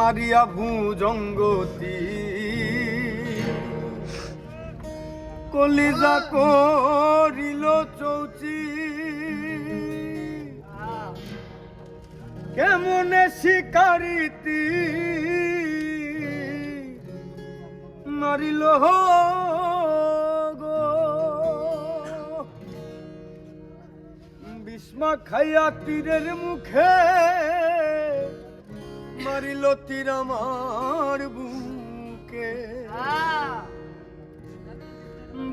মারিয়া ভুজঙ্গতি। কলিজা করিল চৌচি। কেমনে শিকারিতি মারিল গো। বিস্মা খাইয়া তীরের মুখে মারিল তীর আমার বুকে।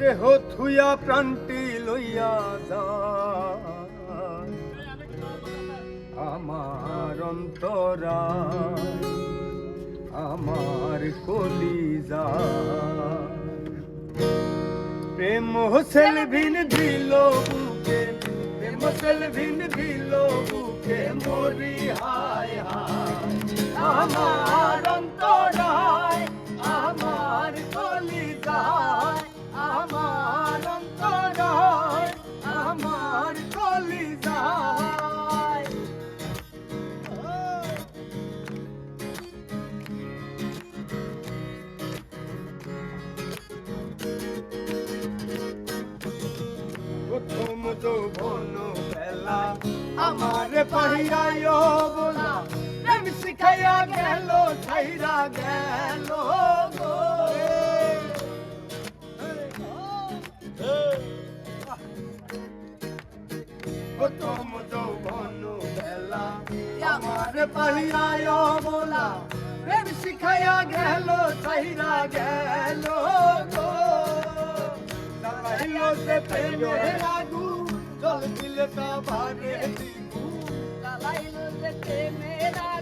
দেহ থুয়া প্রান্তি লইয়া যায়। আমার অন্তরা আমার কলিজা। প্রেম হোসেল ভিন দিল বুকে, প্রেম হোসেল ভিন দিল বুকে, মরি হায় হায়। আমার অন্তরায় আমার কলিজায় আমার অন্তরায় আমার কলিজায়। প্রথম যৌবন বেলা আমার পাহিরায় ছাইরা গেল গো। প্রথম যৌবন বেলা আমার পাহিরায় বলা প্রেম শিখাইয়া গেল ছাইরা গেল গো। লাগাইলো সে প্রেমের আগু জল দিলে তা ভারে দিবু এখন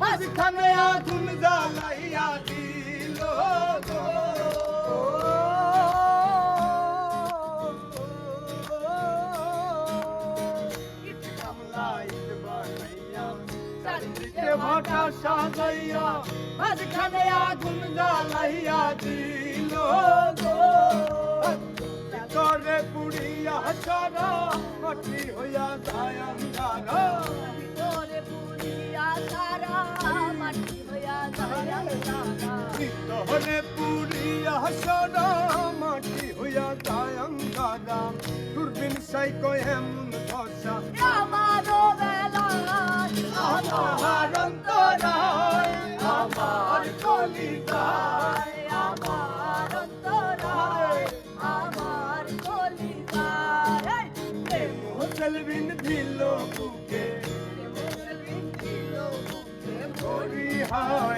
মাঝখানে আগুন জ্বালাইয়া দিল ভাটা সাজাইয়া মাঝখানে আগুন জ্বালাইয়া দিল। করে পুড়িয়া সারা, মাটি হইয়া যায় আন্ধারা তোরে পুরিয়া সারা মাটি হইয়া যায় আন্ধারা দূরবীন সাই কয় এমন ধসা। আমার অন্তরায় আমার কলিতায়। মুসলবিন দিল বুকে হরি হায় হায় আমার